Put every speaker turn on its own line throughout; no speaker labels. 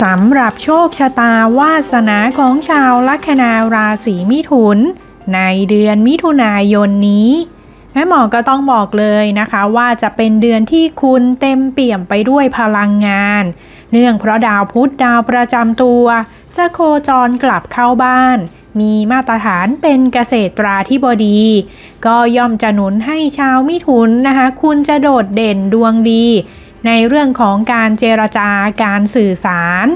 สำหรับโชคชะตาวาสนาของชาวลัคนาราศีมิถุน ในเดือนมิถุนายนนี้แม่หมอก็ต้องบอกเลยนะคะ ว่าจะเป็นเดือนที่คุณเต็มเปี่ยมไปด้วยพลังงาน เนื่องเพราะดาวพุธดาวประจำตัว จะโคจรกลับเข้าบ้าน มีมาตรฐานเป็นเกษตราธิบดี ก็ย่อมจะหนุนให้ชาวมิถุนนะคะ คุณจะโดดเด่นดวงดี ในเรื่องของการเจรจาการสื่อสาร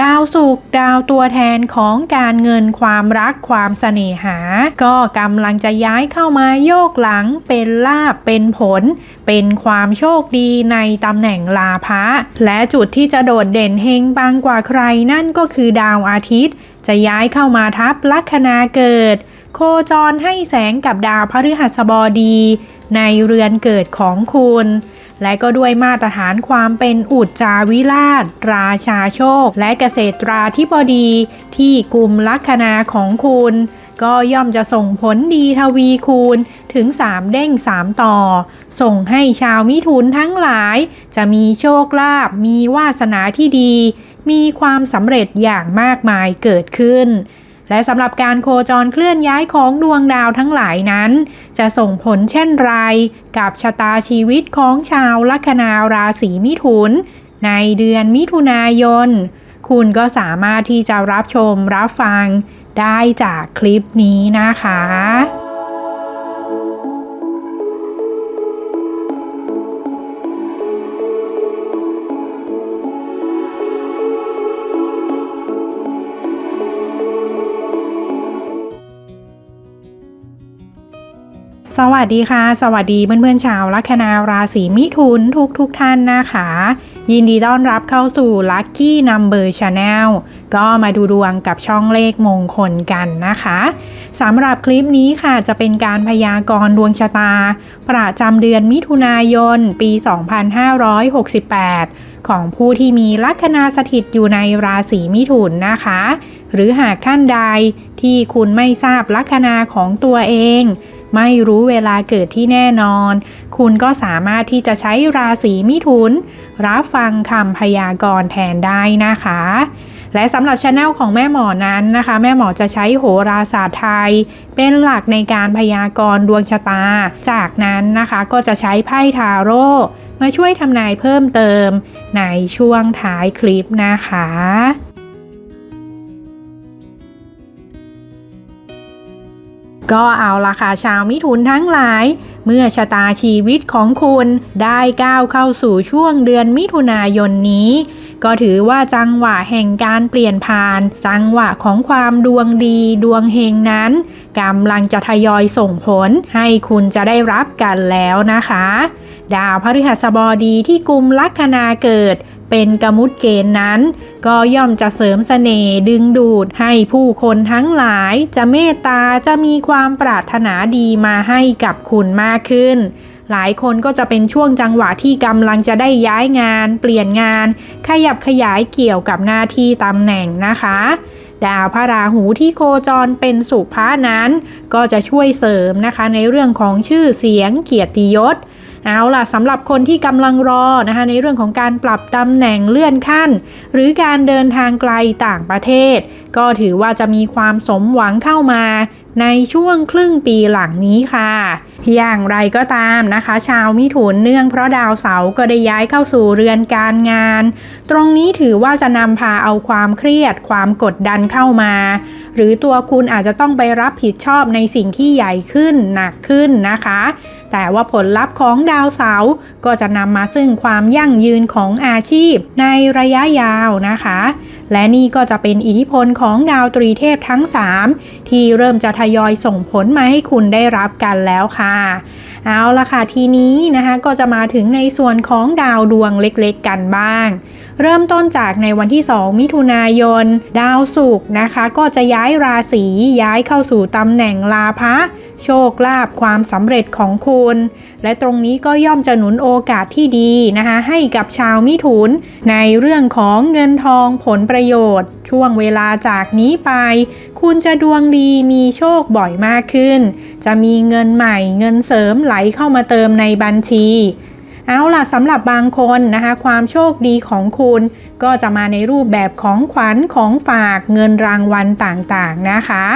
ดาวศุกดาวตัวแทนของการเงินความรักความเสน่หา ก็กำลังจะย้ายเข้ามาโยกหลังเป็นลาบเป็นผล เป็นความโชคดีในตำแหน่งลาภะและจุดที่จะโดดเด่นเฮงบางกว่าใครนั่นก็คือดาวอาทิตย์ จะย้ายเข้ามาทับลัคนาเกิด โคจรให้แสงกับดาวพฤหัสบดี ในเรือนเกิดของคุณ และก็ด้วยมาตรฐานความเป็นอุจจาวิราช ราชาโชค และเกษตราธิบดีที่กลุ่มลัคนาของคุณ ก็ย่อมจะส่งผลดีทวีคูณถึง 3 เด้ง 3 ต่อ ส่งให้ชาวมิถุนทั้งหลาย จะมีโชคลาภมีวาสนาที่ดี มีความสำเร็จอย่างมากมายเกิดขึ้น และสำหรับการโคจรเคลื่อนย้ายของดวงดาวทั้งหลายนั้น จะส่งผลเช่นไร กับชะตาชีวิตของชาวลัคนาราศีมิถุน ในเดือนมิถุนายน คุณก็สามารถที่จะรับชมรับฟังได้จากคลิปนี้นะคะ สวัสดีค่ะ สวัสดีเพื่อนๆชาวลัคนาราศีมิถุนทุกทุกท่านนะคะ ยินดีต้อนรับเข้าสู่ Lucky Number Channel ก็มาดูดวงกับช่องเลขมงคลกันนะคะสำหรับคลิปนี้ค่ะจะเป็นการพยากรณ์ดวงชะตา ประจำเดือนมิถุนายน ปี 2568ของผู้ที่มีลัคนาสถิตอยู่ในราศีมิถุนนะคะ หรือหากท่านใดที่คุณไม่ทราบลัคนาของตัวเอง ไม่รู้เวลาเกิดที่แน่นอน คุณก็สามารถที่จะใช้ราศีมิถุน รับฟังคำพยากรณ์แทนได้นะคะ และสำหรับช anel ของแม่หมอนั้นนะคะ แม่หมอจะใช้โหราศาสตร์ไทย เป็นหลักในการพยากรณ์ดวงชะตา จากนั้นนะคะก็จะใช้ไพ่ทาโร่มาช่วยทำนายเพิ่มเติมในช่วงท้ายคลิปนะคะ ก็เอาละค่ะชาวมิถุนทั้งหลาย เมื่อชะตาชีวิตของคุณได้ก้าวเข้าสู่ช่วงเดือนมิถุนายนนี้ ก็ถือว่าจังหวะแห่งการเปลี่ยนผ่าน จังหวะของความดวงดีดวงเฮงนั้นกำลังจะทยอยส่งผลให้คุณจะได้รับกันแล้วนะคะ ดาวพฤหัสบดีที่กุมลัคนาเกิด เป็นกมุตเกณฑ์นั้น ก็ย่อมจะเสริมเสน่ห์ดึงดูดให้ผู้คนทั้งหลายจะเมตตาจะมีความปรารถนาดีมาให้กับคุณมากขึ้น หลายคนก็จะเป็นช่วงจังหวะที่กำลังจะได้ย้ายงาน เปลี่ยนงาน ขยับขยายเกี่ยวกับหน้าที่ตำแหน่งนะคะดาวพระราหูที่โคจรเป็นสุภานั้น ก็จะช่วยเสริมนะคะในเรื่องของชื่อเสียงเกียรติยศ เอาล่ะสำหรับคนที่กำลังรอนะคะในเรื่องของการปรับตำแหน่งเลื่อนขั้น หรือการเดินทางไกลต่างประเทศ ก็ถือว่าจะมีความสมหวังเข้ามาในช่วงครึ่งปีหลังนี้ค่ะ อย่างไรก็ตามนะคะ ชาวมิถุนเนื่องเพราะดาวเสาร์ก็ได้ย้ายเข้าสู่เรือนการงาน ตรงนี้ถือว่าจะนำพาเอาความเครียดความกดดันเข้ามา หรือตัวคุณอาจจะต้องไปรับผิดชอบในสิ่งที่ใหญ่ขึ้นหนักขึ้นนะคะ แต่ว่าผลลัพธ์ของดาวเสาร์ก็จะนำมาซึ่งความยั่งยืนของอาชีพในระยะยาวนะคะ และนี่ก็จะเป็นอิทธิพลของดาวตรีเทพทั้ง 3 ที่เริ่มจะทยอยส่งผลมาให้คุณได้รับกันแล้วค่ะ เอาละค่ะทีนี้นะคะก็จะมาถึงในส่วนของดาวดวงเล็กๆกันบ้าง เริ่มต้นจากในวันที่ 2 มิถุนายน ดาวศุกร์นะคะ ก็จะย้ายราศีย้ายเข้าสู่ตำแหน่งลาภะโชคลาภความสำเร็จของคุณ และตรงนี้ก็ย่อมจะหนุนโอกาสที่ดีนะคะให้กับชาวมิถุน ในเรื่องของเงินทองผลประโยชน์ ช่วงเวลาจากนี้ไป คุณจะดวงดีมีโชคบ่อยมากขึ้น จะมีเงินใหม่ เงินเสริมไหลเข้ามาเติมในบัญชี เอาล่ะสำหรับบางคนนะคะ ความโชคดีของคุณ ก็จะมาในรูปแบบของขวัญของฝากเงินรางวัลต่างๆนะคะ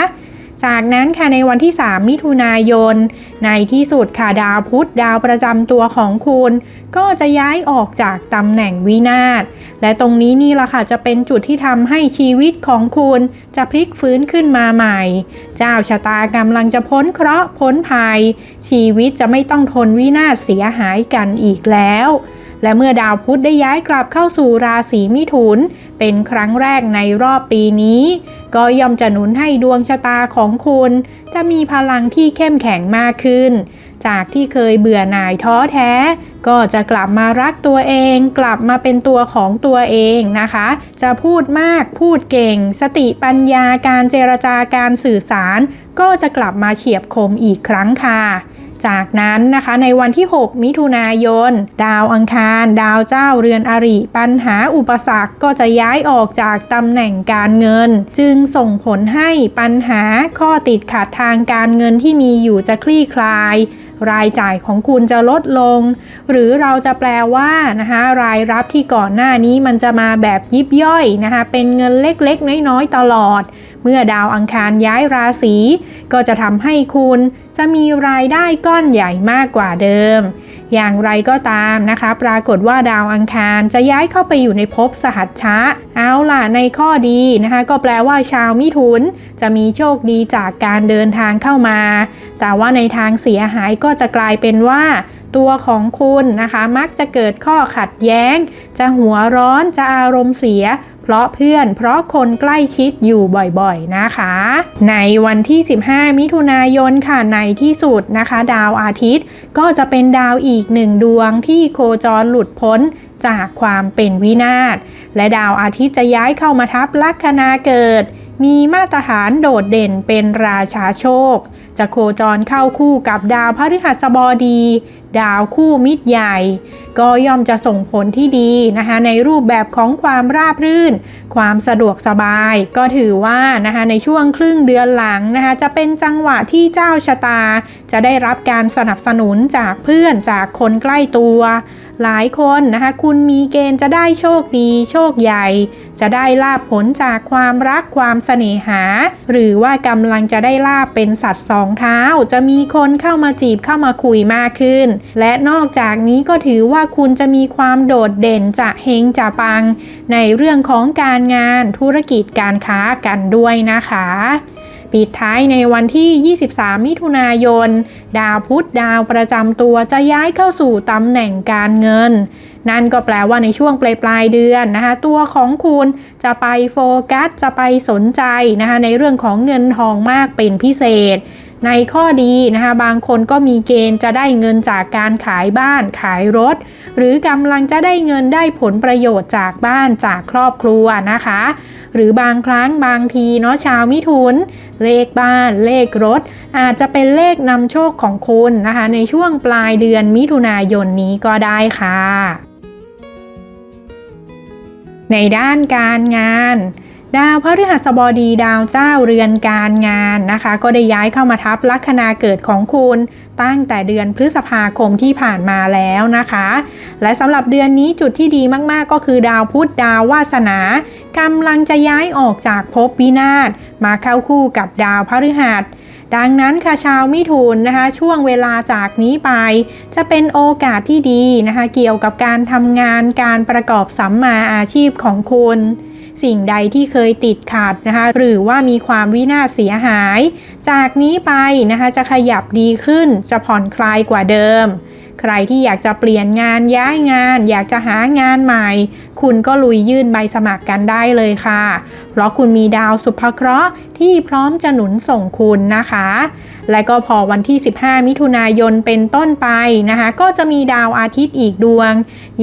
จากนั้นค่ะในวันที่ 3 มิถุนายน ในที่สุดค่ะดาวพุธดาวประจำตัวของคุณ ก็จะย้ายออกจากตำแหน่งวินาศ และตรงนี้นี่ละค่ะจะเป็นจุดที่ทำให้ชีวิตของคุณ จะพลิกฟื้นขึ้นมาใหม่ เจ้าชะตากำลังจะพ้นเคราะห์พ้นภัย ชีวิตจะไม่ต้องทนวินาศเสียหายกันอีกแล้ว และเมื่อดาวพุธได้ย้ายกลับเข้าสู่ราศีมิถุน เป็นครั้งแรกในรอบปีนี้ ก็ย่อมจะหนุนให้ดวงชะตาของคุณ จะมีพลังที่เข้มแข็งมากขึ้น จากที่เคยเบื่อหน่ายท้อแท้ ก็จะกลับมารักตัวเอง กลับมาเป็นตัวของตัวเองนะคะ จะพูดมากพูดเก่ง สติปัญญาการเจรจาการสื่อสาร ก็จะกลับมาเฉียบคมอีกครั้งค่ะ จากนั้นนะคะในวันที่ 6 มิถุนายน ดาวอังคาร ดาวเจ้าเรือนอริ ปัญหาอุปสรรคก็จะย้ายออกจากตำแหน่งการเงิน จึงส่งผลให้ปัญหาข้อติดขัดทางการเงินที่มีอยู่จะคลี่คลาย รายจ่ายของคุณจะลดลง หรือเราจะแปลว่านะคะรายรับที่ก่อนหน้านี้มันจะมาแบบยิบย่อยนะคะเป็นเงินเล็กๆ น้อยๆ ตลอด เมื่อดาวอังคารย้ายราศีก็จะทำให้คุณจะมีรายได้ก้อนใหญ่มากกว่าเดิม อย่างไรก็ตามนะคะ ปรากฏว่าดาวอังคารจะย้ายเข้าไปอยู่ในภพสหัชชะเอาล่ะในข้อดีนะคะ ก็แปลว่าชาวมิถุน จะมีโชคดีจากการเดินทางเข้ามา แต่ว่าในทางเสียหายก็จะกลายเป็นว่าตัวของคุณนะคะ มักจะเกิดข้อขัดแย้ง จะหัวร้อนจะอารมณ์เสีย เพราะเพื่อนเพราะคนใกล้ชิดอยู่บ่อยๆนะคะ ในวันที่ 15 มิถุนายนค่ะในที่สุดนะคะ ดาวอาทิตย์ก็จะเป็นดาวอีกหนึ่งดวงที่โคจรหลุดพ้นจากความเป็นวินาศ และดาวอาทิตย์จะย้ายเข้ามาทับลัคนาเกิด มีมาตรฐานโดดเด่นเป็นราชาโชค จะโคจรเข้าคู่กับดาวพฤหัสบดี ดาวคู่มิตรใหญ่ ก็ย่อมจะส่งผลที่ดีนะคะในรูปแบบของความราบรื่น ความสะดวกสบาย ก็ถือว่านะคะในช่วงครึ่งเดือนหลังนะคะจะเป็นจังหวะที่เจ้าชะตา จะได้รับการสนับสนุนจากเพื่อนจากคนใกล้ตัว หลายคนนะคะคุณมีเกณฑ์จะได้โชคดีโชคใหญ่ จะได้ลาบผลจากความรักความเสน่หา หรือว่ากำลังจะได้ลาบเป็นสัตว์สองเท้า จะมีคนเข้ามาจีบเข้ามาคุยมากขึ้นและนอกจากนี้ก็ถือว่าคุณจะมีความโดดเด่นจะเฮงจะปัง ในเรื่องของการงานธุรกิจการค้ากันด้วยนะคะปิดท้ายในวันที่ 23 มิถุนายน ดาวพุธดาวประจำตัวจะย้ายเข้าสู่ตำแหน่งการเงิน นั่นก็แปลว่าในช่วงปลายปลายๆเดือนนะคะ ตัวของคุณจะไปโฟกัส จะไปสนใจนะคะในเรื่องของเงินทองมากเป็นพิเศษ ในข้อดีนะคะบางคนก็มีเกณฑ์จะได้เงินจากการขายบ้านขายรถ หรือกำลังจะได้เงินได้ผลประโยชน์จากบ้านจากครอบครัวนะคะ หรือบางครั้งบางทีเนาะชาวมิถุน เลขบ้านเลขรถ อาจจะเป็นเลขนำโชคของคุณนะคะ ในช่วงปลายเดือนมิถุนายนนี้ก็ได้ค่ะ ในด้านการงาน ดาวพฤหัสบดีดาวเจ้าเรือนการงานนะคะ ก็ได้ย้ายเข้ามาทับลัคนาเกิดของคุณ ตั้งแต่เดือนพฤษภาคมที่ผ่านมาแล้วนะคะ และสำหรับเดือนนี้จุดที่ดีมากๆก็คือดาวพุธดาววาสนากำลังจะย้ายออกจากภพวินาศมาเข้าคู่กับดาวพฤหัส ดังนั้นค่ะชาวมิถุนนะคะ ช่วงเวลาจากนี้ไป จะเป็นโอกาสที่ดีนะคะ เกี่ยวกับการทำงานการประกอบสัมมาอาชีพของคุณสิ่งใดที่เคยติดขัดนะคะ หรือว่ามีความวินาศเสียหาย จากนี้ไปนะคะจะขยับดีขึ้นจะผ่อนคลายกว่าเดิม ใครที่อยากจะเปลี่ยนงานย้ายงาน อยากจะหางานใหม่ คุณก็ลุยยื่นใบสมัครกันได้เลยค่ะ เพราะคุณมีดาวสุภเคราะห์ที่พร้อมจะหนุนส่งคุณนะคะ และก็พอวันที่ 15 มิถุนายนเป็นต้นไปนะคะ ก็จะมีดาวอาทิตย์อีกดวง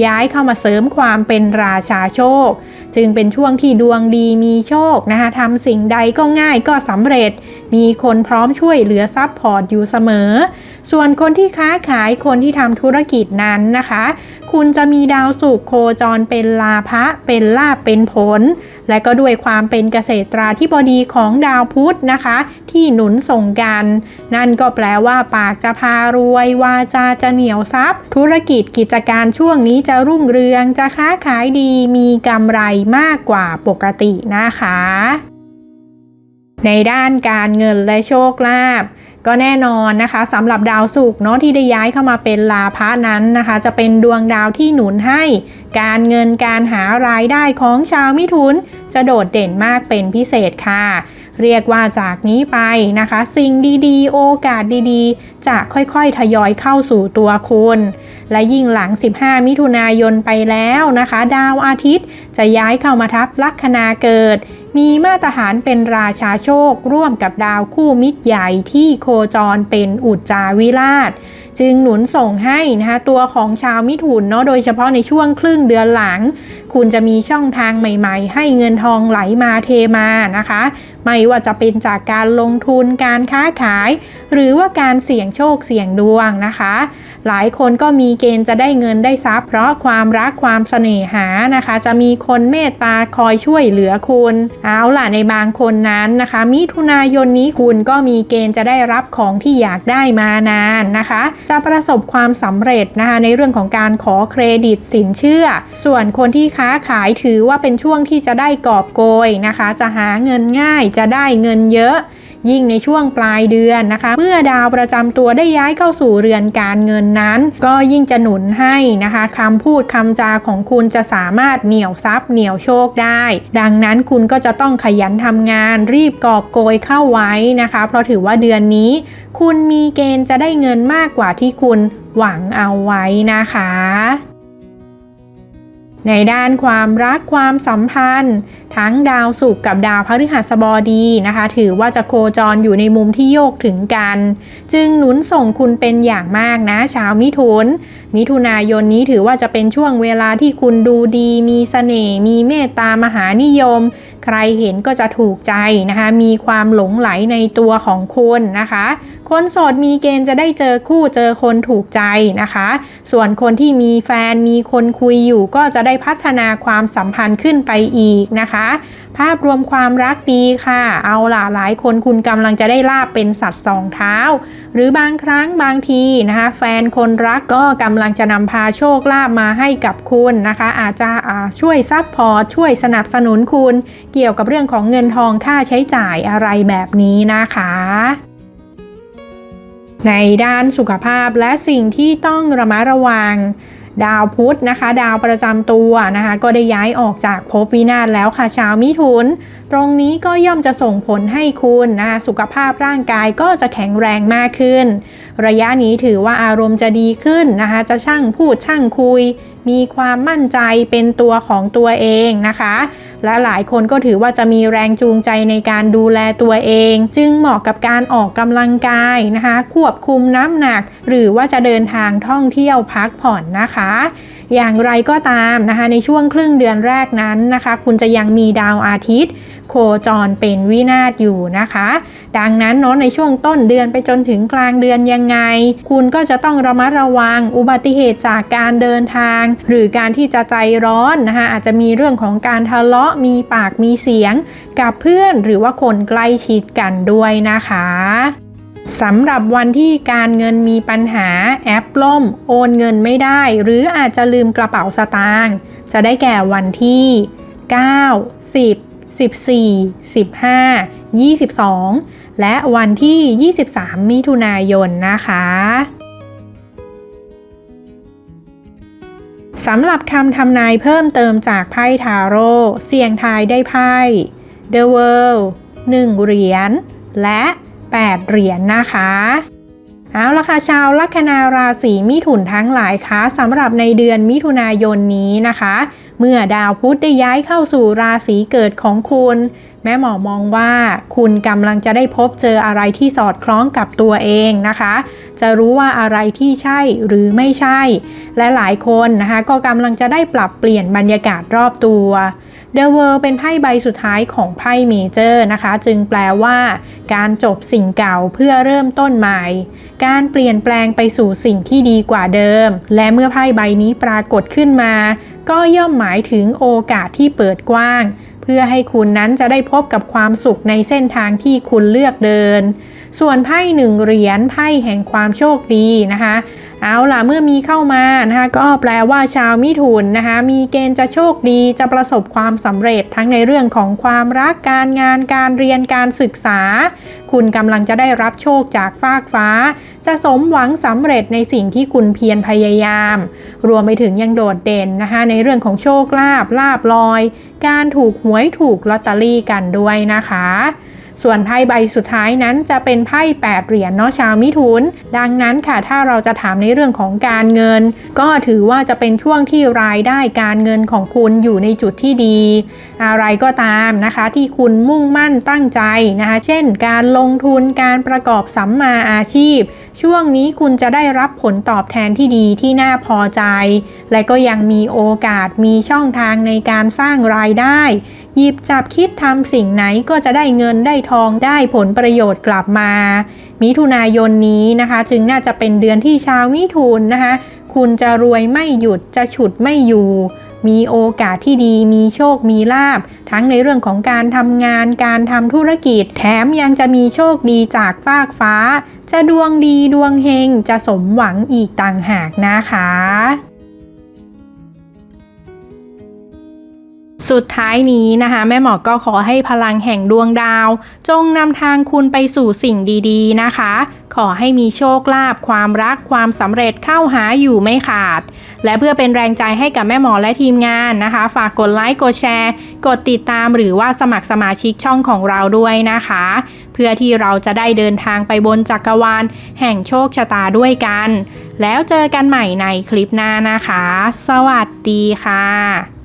ย้ายเข้ามาเสริมความเป็นราชาโชค จึงเป็นช่วงที่ดวงดีมีโชคนะคะทำสิ่งใดก็ง่ายก็สำเร็จ มีคนพร้อมช่วยเหลือซับพอร์ตอยู่เสมอ ส่วนคนที่ค้าขายคนที่ทำธุรกิจนั้นนะคะ คุณจะมีดาวศุกโคจรเป็นลาภะเป็นลาภเป็นผล และก็ด้วยความเป็นเกษตราธิบดีของดาวพุธนะคะ ที่หนุนส่งกัน นั่นก็แปลว่าปากจะพารวย วาจาจะเหนียวทรัพย์ธุรกิจกิจการช่วงนี้จะรุ่งเรืองจะค้าขายดีมีกำไรมากกว่าปกตินะคะ ในด้านการเงินและโชคลาภ ก็แน่นอนนะคะสำหรับดาวศุกร์เนาะที่ได้ย้ายเข้ามาเป็นลาพะนั้นนะคะ จะเป็นดวงดาวที่หนุนให้ การเงินการหารายได้ของชาวมิถุน จะโดดเด่นมากเป็นพิเศษค่ะ เรียกว่าจากนี้ไปนะคะ สิ่งดีๆ โอกาสดีๆ จะค่อยๆ ทยอยเข้าสู่ตัวคุณ และยิ่งหลัง 15 มิถุนายนไปแล้วนะคะ ดาวอาทิตย์จะย้ายเข้ามาทับลัคนาเกิด มีมาตรฐานเป็นราชาโชค ร่วมกับดาวคู่มิตรใหญ่ที่โคจรเป็นอุจจาวิราชจึงหนุนส่งให้นะคะตัวของชาวมิถุนเนาะโดยเฉพาะในช่วงครึ่งเดือนหลัง คุณจะมีช่องทางใหม่ ๆ ให้เงินทองไหลมาเทมานะคะไม่ว่าจะเป็นจากการลงทุนการค้าขาย หรือว่าการเสี่ยงโชคเสี่ยงดวงนะคะ หลายคนก็มีเกณฑ์จะได้เงินได้ทรัพย์เพราะความรักความเสน่หานะคะ จะมีคนเมตตาคอยช่วยเหลือคุณเอาล่ะในบางคนนั้นนะคะ มิถุนายนนี้คุณก็มีเกณฑ์จะได้รับของที่อยากได้มานานนะคะ จะประสบความสำเร็จนะคะในเรื่องของการขอเครดิตสินเชื่อ ส่วนคนที่ค้าขายถือว่าเป็นช่วงที่จะได้กอบโกยนะคะ จะหาเงินง่ายจะได้เงินเยอะ ยิ่งในช่วงปลายเดือนนะคะ เมื่อดาวประจำตัวได้ย้ายเข้าสู่เรือนการเงินนั้น ก็ยิ่งจะหนุนให้นะคะคำพูดคำจาของคุณจะสามารถเหนี่ยวทรัพย์เหนี่ยวโชคได้ ดังนั้นคุณก็จะต้องขยันทำงาน รีบกอบโกยเข้าไว้นะคะ เพราะถือว่าเดือนนี้ คุณมีเกณฑ์จะได้เงินมากกว่าที่คุณหวังเอาไว้นะคะ ในด้านความรักความสัมพันธ์ ทั้งดาวศุกร์กับดาวพฤหัสบดีนะคะ ถือว่าจะโคจรอยู่ในมุมที่โยกถึงกัน จึงหนุนส่งคุณเป็นอย่างมากนะชาวมิถุน มิถุนายนนี้ถือว่าจะเป็นช่วงเวลาที่คุณดูดี มีเสน่ห์มีเมตตามหานิยม รเห็นก็จะถูกใจนะคะ มีความหลงไหลในตัวของคุณนะคะ คนโสดมีเกณฑ์จะได้เจอคู่เจอคนถูกใจนะคะ ส่วนคนที่มีแฟนมีคนคุยอยู่ก็จะได้พัฒนาความสัมพันธ์ขึ้นไปอีกนะคะภาพรวมความรักดีค่ะ เอาล่ะหลายคนคุณกำลังจะได้ลาบเป็นสัตว์สองเท้า หรือบางครั้งบางทีนะคะ แฟนคนรักก็กำลังจะนำพาโชคลาภมาให้กับคุณนะคะ อาจจะช่วยซัพพอร์ตช่วยสนับสนุนคุณ เกี่ยวกับเรื่องของเงินทองค่าใช้จ่ายอะไรแบบนี้นะคะในด้านสุขภาพและสิ่งที่ต้องระมัดระวัง ดาวพุธนะคะ ดาวประจำตัวนะคะ ก็ได้ย้ายออกจากภพวินาศแล้วค่ะชาวมิถุน ตรงนี้ก็ย่อมจะส่งผลให้คุณนะคะสุขภาพร่างกายก็จะแข็งแรงมากขึ้น ระยะนี้ถือว่าอารมณ์จะดีขึ้นนะคะ จะช่างพูดช่างคุย มีความมั่นใจเป็นตัวของตัวเองนะคะ และหลายคนก็ถือว่าจะมีแรงจูงใจในการดูแลตัวเอง จึงเหมาะกับการออกกำลังกายนะคะ ควบคุมน้ำหนัก หรือว่าจะเดินทางท่องเที่ยวพักผ่อนนะคะ อย่างไรก็ตามนะคะ ในช่วงครึ่งเดือนแรกนั้นนะคะ คุณจะยังมีดาวอาทิตย์โคจรเป็นวินาศอยู่นะคะ ดังนั้นเนาะในช่วงต้นเดือนไปจนถึงกลางเดือนยังไง คุณก็จะต้องระมัดระวังอุบัติเหตุจากการเดินทาง หรือการที่จะใจร้อนนะคะอาจจะมีเรื่องของการทะเลาะมีปากมีเสียง กับเพื่อนหรือว่าคนใกล้ชิดกันด้วยนะคะสำหรับวันที่การเงินมีปัญหาแอปล่ม โอนเงินไม่ได้ หรืออาจจะลืมกระเป๋าสตางค์จะได้แก่วันที่ 9 10 14 15 22 และวันที่ 23 มิถุนายนนะคะสำหรับคำทำนายเพิ่มเติมจากไพ่ทาโร่เสี่ยงทายได้ไพ่ The World 1 เหรียญ และ 8 เหรียญนะคะ เอาละค่ะชาวลัคนาราศีมิถุนทั้งหลายคะสำหรับในเดือนมิถุนายนนี้นะคะ เมื่อดาวพุธได้ย้ายเข้าสู่ราศีเกิดของคุณ แม่หมอมองว่าคุณกำลังจะได้พบเจออะไรที่สอดคล้องกับตัวเองนะคะ จะรู้ว่าอะไรที่ใช่หรือไม่ใช่ และหลายคนนะคะก็กำลังจะได้ปรับเปลี่ยนบรรยากาศรอบตัว The World เป็นไพ่ใบสุดท้ายของไพ่เมเจอร์นะคะ จึงแปลว่า การจบสิ่งเก่าเพื่อเริ่มต้นใหม่ การเปลี่ยนแปลงไปสู่สิ่งที่ดีกว่าเดิม และเมื่อไพ่ใบนี้ปรากฏขึ้นมา ก็ย่อมหมายถึงโอกาสที่เปิดกว้าง เพื่อให้คุณนั้นจะได้พบกับความสุขในเส้นทางที่คุณเลือกเดิน ส่วนไพ่หนึ่งเหรียญไพ่แห่งความโชคดีนะคะเอาล่ะเมื่อมีเข้ามานะคะก็แปลว่าชาวมิถุนนะคะมีเกณฑ์จะโชคดีจะประสบความสำเร็จทั้งในเรื่องของความรักการงานการเรียนการศึกษา คุณกำลังจะได้รับโชคจากฟากฟ้า จะสมหวังสำเร็จในสิ่งที่คุณเพียรพยายาม รวมไปถึงยังโดดเด่นนะคะในเรื่องของโชคลาภลาบลอย การถูกหวยถูกลอตเตอรี่กันด้วยนะคะ ส่วนไพ่ใบสุดท้ายนั้นจะเป็นไพ่8เหรียญเนาะชาวมิถุน ดังนั้นค่ะถ้าเราจะถามในเรื่องของการเงิน ก็ถือว่าจะเป็นช่วงที่รายได้การเงินของคุณอยู่ในจุดที่ดี อะไรก็ตามนะคะที่คุณมุ่งมั่นตั้งใจนะคะ เช่น การลงทุนการประกอบสัมมาอาชีพ ช่วงนี้คุณจะได้รับผลตอบแทนที่ดีที่น่าพอใจ และก็ยังมีโอกาสมีช่องทางในการสร้างรายได้ หยิบจับคิดทำสิ่งไหนก็จะได้เงินได้ทองได้ผลประโยชน์กลับมา มิถุนายนนี้นะคะ จึงน่าจะเป็นเดือนที่ชาวมิถุนนะคะ คุณจะรวยไม่หยุดจะฉุดไม่อยู่ มีโอกาสที่ดีมีโชคมีลาบ ทั้งในเรื่องของการทำงานการทำธุรกิจ แถมยังจะมีโชคดีจากฟากฟ้า จะดวงดีดวงเฮงจะสมหวังอีกต่างหากนะคะ สุดท้ายนี้นะคะ แม่หมอก็ขอให้พลังแห่งดวงดาว จงนำทางคุณไปสู่สิ่งดีๆนะคะ ขอให้มีโชคลาภความรักความสำเร็จเข้าหาอยู่ไม่ขาด และเพื่อเป็นแรงใจให้กับแม่หมอและทีมงานนะคะ ฝากกดไลค์กดแชร์ กดติดตามหรือว่าสมัครสมาชิกช่องของเราด้วยนะคะ เพื่อที่เราจะได้เดินทางไปบนจักรวาลแห่งโชคชะตาด้วยกัน แล้วเจอกันใหม่ในคลิปหน้านะคะ สวัสดีค่ะ